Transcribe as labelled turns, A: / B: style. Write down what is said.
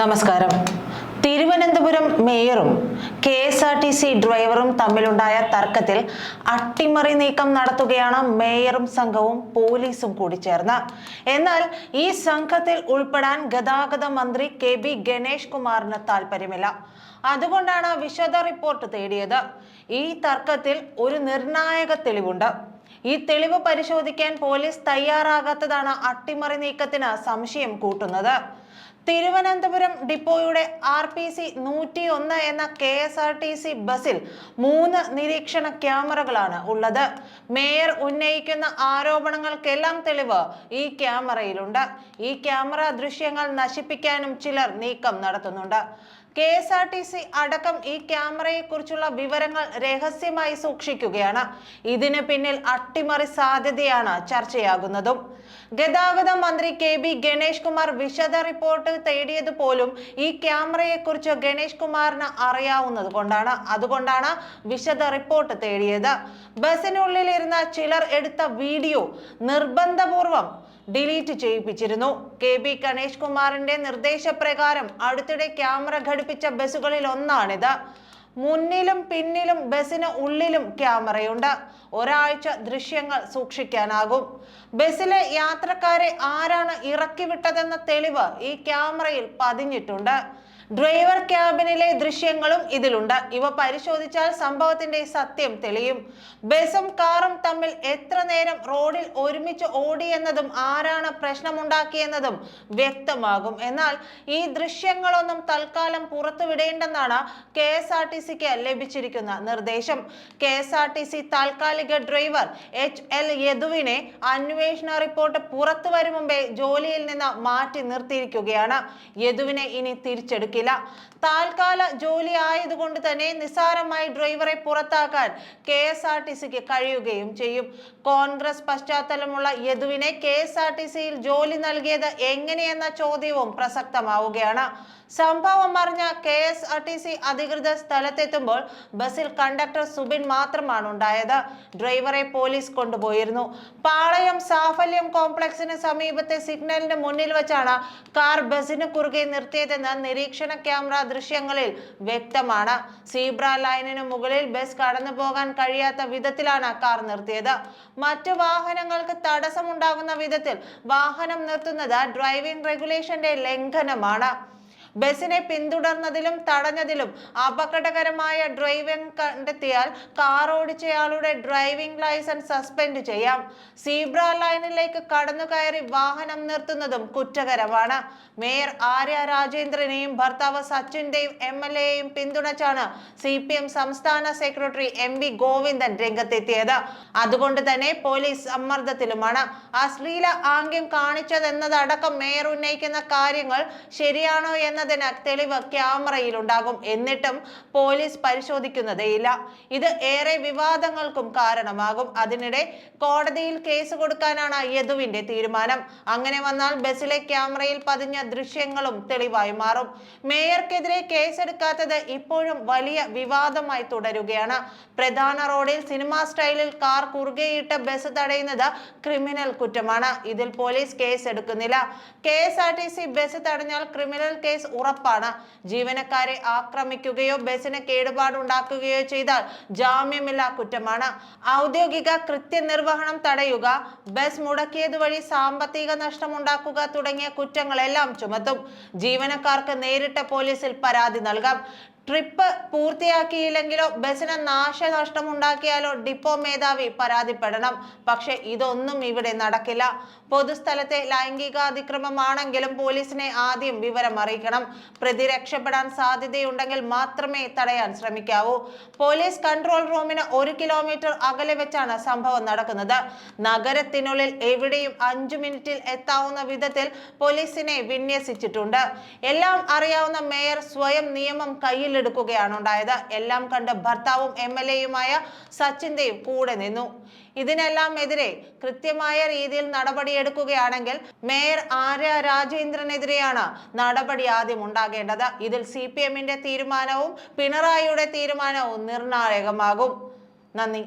A: നമസ്കാരം. Thiruvananthapuram മേയറും K S R T C ഡ്രൈവറും തമ്മിലുണ്ടായ തർക്കത്തിൽ അട്ടിമറി നീക്കം നടത്തുകയാണ് മേയറും സംഘവും പോലീസും കൂടി ചേർന്ന്. എന്നാൽ ഈ സംഘത്തിൽ ഉൾപ്പെടാൻ ഗതാഗത മന്ത്രി കെ ബി ഗണേഷ് കുമാറിന് താല്പര്യമില്ല അതുകൊണ്ടാണ് വിശദ റിപ്പോർട്ട് തേടിയത്. ഈ തർക്കത്തിൽ ഒരു നിർണായക തെളിവുണ്ട്. ഈ തെളിവ് പരിശോധിക്കാൻ പോലീസ് തയ്യാറാകാത്തതാണ് അട്ടിമറി നീക്കത്തിന് സംശയം കൂട്ടുന്നത്. തിരുവനന്തപുരം ഡിപ്പോയുടെ ആർ പി സി നൂറ്റി ഒന്ന് എന്ന K S R T C ബസിൽ മൂന്ന് നിരീക്ഷണ ക്യാമറകളാണ് ഉള്ളത്. മേയർ ഉന്നയിക്കുന്ന ആരോപണങ്ങൾക്കെല്ലാം തെളിവ് ഈ ക്യാമറയിലുണ്ട്. ഈ ക്യാമറ ദൃശ്യങ്ങൾ നശിപ്പിക്കാനും ചിലർ നീക്കം നടത്തുന്നുണ്ട്. K S R T C അടക്കം ഈ ക്യാമറയെ കുറിച്ചുള്ള വിവരങ്ങൾ രഹസ്യമായി സൂക്ഷിക്കുകയാണ്. ഇതിന് പിന്നിൽ അട്ടിമറി സാധ്യതയാണ് ചർച്ചയാകുന്നതും. ഗതാഗത മന്ത്രി കെ ബി ഗണേഷ് കുമാർ വിശദ റിപ്പോർട്ട് തേടിയത് പോലും ഈ ക്യാമറയെ കുറിച്ച് ഗണേഷ് കുമാറിന് അറിയാവുന്നത് കൊണ്ടാണ്. അതുകൊണ്ടാണ് വിശദ റിപ്പോർട്ട് തേടിയത്. ബസിനുള്ളിലിരുന്ന ചിലർ എടുത്ത വീഡിയോ നിർബന്ധപൂർവം ഡിലീറ്റ് ചെയ്യിപ്പിച്ചിരുന്നു. കെ ബി ഗണേഷ് കുമാറിന്റെ നിർദ്ദേശപ്രകാരം അടുത്തിടെ ക്യാമറ ഘടിപ്പിച്ച ബസ്സുകളിൽ ഒന്നാണിത്. മുന്നിലും പിന്നിലും ബസ്സിന് ഉള്ളിലും ക്യാമറയുണ്ട്. ഒരാഴ്ച ദൃശ്യങ്ങൾ സൂക്ഷിക്കാനാകും. ബസ്സിലെ യാത്രക്കാരെ ആരാണ് ഇറക്കിവിട്ടതെന്ന തെളിവ് ഈ ക്യാമറയിൽ പതിഞ്ഞിട്ടുണ്ട്. ഡ്രൈവർ ക്യാബിനിലെ ദൃശ്യങ്ങളും ഇതിലുണ്ട്. ഇവ പരിശോധിച്ചാൽ സംഭവത്തിന്റെ സത്യം തെളിയും. ബസും കാറും തമ്മിൽ എത്ര നേരം റോഡിൽ ഒരുമിച്ച് ഓടിയെന്നതും ആരാണ് പ്രശ്നമുണ്ടാക്കിയെന്നതും വ്യക്തമാകും. എന്നാൽ ഈ ദൃശ്യങ്ങളൊന്നും തൽക്കാലം പുറത്തുവിടേണ്ടെന്നാണ് കെ എസ് ആർ ടി സിക്ക് ലഭിച്ചിരിക്കുന്ന നിർദ്ദേശം. K S R T C താൽക്കാലിക ഡ്രൈവർ എച്ച് എൽ യദുവിനെ അന്വേഷണ റിപ്പോർട്ട് പുറത്തു മുമ്പേ ജോലിയിൽ നിന്ന് മാറ്റി നിർത്തിയിരിക്കുകയാണ്. യദുവിനെ ഇനി തിരിച്ചെടുക്കില്ല. താൽക്കാല ജോലി ആയതുകൊണ്ട് തന്നെ നിസ്സാരമായി ഡ്രൈവറെ പുറത്താക്കാൻ കെ എസ് ആർ ടി സിക്ക് കഴിയുകയും ചെയ്യും. കോൺഗ്രസ് പശ്ചാത്തലമുള്ള യദുവിനെ കെ എസ് ആർ ടി സിയിൽ ജോലി നൽകിയത് എങ്ങനെയെന്ന ചോദ്യവും പ്രസക്തമാവുകയാണ്. സംഭവം അറിഞ്ഞ K S R T C അധികൃതർ സ്ഥലത്തെത്തുമ്പോൾ ബസ്സിൽ കണ്ടക്ടർ സുബിൻ മാത്രമാണ് ഉണ്ടായത്. ഡ്രൈവറെ പോലീസ് കൊണ്ടുപോയിരുന്നു. പാളയം സാഫല്യം കോംപ്ലക്സിന് സമീപത്തെ സിഗ്നലിന് മുന്നിൽ വെച്ചാണ് കാർ ബസ്സിന് കുറുകെ നിർത്തിയതെന്ന് നിരീക്ഷണ ക്യാമറ ദൃശ്യങ്ങളിൽ വ്യക്തമാണ്. സീബ്ര ലൈനിന് മുകളിൽ ബസ് കടന്നു പോകാൻ കഴിയാത്ത വിധത്തിലാണ് കാർ നിർത്തിയത്. മറ്റു വാഹനങ്ങൾക്ക് തടസ്സമുണ്ടാകുന്ന വിധത്തിൽ വാഹനം നിർത്തുന്നത് ഡ്രൈവിംഗ് റെഗുലേഷന്റെ ലംഘനമാണ്. ബസിനെ പിന്തുടർന്നതിലും തടഞ്ഞതിലും അപകടകരമായ ഡ്രൈവിംഗ് കണ്ടെത്തിയാൽ കാർ ഓടിച്ചയാളുടെ ഡ്രൈവിംഗ് ലൈസൻസ് സസ്പെൻഡ് ചെയ്യാം. സീബ്ര ലൈനിലേക്ക് കടന്നു കയറി വാഹനം നിർത്തുന്നതും കുറ്റകരമാണ്. മേയർ ആര്യ രാജേന്ദ്രനെയും ഭർത്താവ് സച്ചിന്റെയും എം എൽ എയും പിന്തുണച്ചാണ് സി പി എം സംസ്ഥാന സെക്രട്ടറി എം വി ഗോവിന്ദൻ രംഗത്തെത്തിയത്. അതുകൊണ്ട് തന്നെ പോലീസ് സമ്മർദ്ദത്തിലുമാണ്. അശ്ലീല ആംഗ്യം കാണിച്ചതെന്നതടക്കം മേയർ ഉന്നയിക്കുന്ന കാര്യങ്ങൾ ശരിയാണോ എന്നതിന് തെളിവ് ക്യാമറയിൽ ഉണ്ടാകും എന്നിട്ടും പോലീസ് പരിശോധിക്കുന്നതേയില്ല. ഇത് ഏറെ വിവാദങ്ങൾക്കും കാരണമാകും. അതിനിടെ കോടതിയിൽ കേസ് കൊടുക്കാനാണ് യദുവിന്റെ തീരുമാനം. അങ്ങനെ വന്നാൽ ബസ്സിലെ ക്യാമറയിൽ പതിഞ്ഞ ദൃശ്യങ്ങളും തെളിവായി മാറും. മേയർക്കെതിരെ കേസെടുക്കാത്തത് ഇപ്പോഴും വലിയ വിവാദമായി തുടരുകയാണ്. പ്രധാന റോഡിൽ സിനിമാ സ്റ്റൈലിൽ കാർ കുറുകെയിട്ട് ബസ് തടയുന്നത് ക്രിമിനൽ കുറ്റമാണ്. ഇതിൽ പോലീസ് കേസ് എടുക്കുന്നില്ല K S R T C bus തടഞ്ഞാൽ criminal case ഉറപ്പാണ്. ജീവനക്കാരെ ആക്രമിക്കുകയോ ബസിന് കേടുപാടുണ്ടാക്കുകയോ ചെയ്താൽ ജാമ്യമില്ലാ കുറ്റമാണ്. ഔദ്യോഗിക കൃത്യനിർവഹണം തടയുക ബസ് മുടക്കിയത് വഴി സാമ്പത്തിക നഷ്ടം നഷ്ടമുണ്ടാക്കുക തുടങ്ങിയ കുറ്റങ്ങളെല്ലാം ചുമത്തും. ജീവനക്കാർക്ക് നേരിട്ട് പോലീസിൽ പരാതി നൽകാം. ട്രിപ്പ് പൂർത്തിയാക്കിയില്ലെങ്കിലോ ബസ്സിന് നാശനഷ്ടം ഉണ്ടാക്കിയാലോ ഡിപ്പോ മേധാവി പരാതിപ്പെടണം. പക്ഷെ ഇതൊന്നും ഇവിടെ നടക്കില്ല. പൊതുസ്ഥലത്തെ ലൈംഗികാതിക്രമമാണെങ്കിലും പോലീസിനെ ആദ്യം വിവരം അറിയിക്കണം. പ്രതി രക്ഷപ്പെടാൻ സാധ്യതയുണ്ടെങ്കിൽ മാത്രമേ തടയാൻ ശ്രമിക്കാവൂ. പോലീസ് കൺട്രോൾ റൂമിന് ഒരു കിലോമീറ്റർ അകലെ വെച്ചാണ് സംഭവം നടക്കുന്നത്. നഗരത്തിനുള്ളിൽ എവിടെയും അഞ്ചു മിനിറ്റിൽ എത്താവുന്ന വിധത്തിൽ പോലീസിനെ വിന്യസിച്ചിട്ടുണ്ട്. എല്ലാം അറിയാവുന്ന മേയർ സ്വയം നിയമം കയ്യിലെടുക്കുകയാണ് ഉണ്ടായത്. എല്ലാം കണ്ട് ഭർത്താവും എം എൽ എയുമായ സച്ചിന്റെയും കൂടെ നിന്നു. ഇതിനെല്ലാം എതിരെ കൃത്യമായ രീതിയിൽ നടപടിയെടുക്കുകയാണെങ്കിൽ മേയർ ആര്യ രാജേന്ദ്രനെതിരെയാണ് നടപടി ആദ്യം ഉണ്ടാകേണ്ടത്. ഇതിൽ സി പി എമ്മിന്റെ തീരുമാനവും പിണറായിയുടെ തീരുമാനവും നിർണായകമാകും. നന്ദി.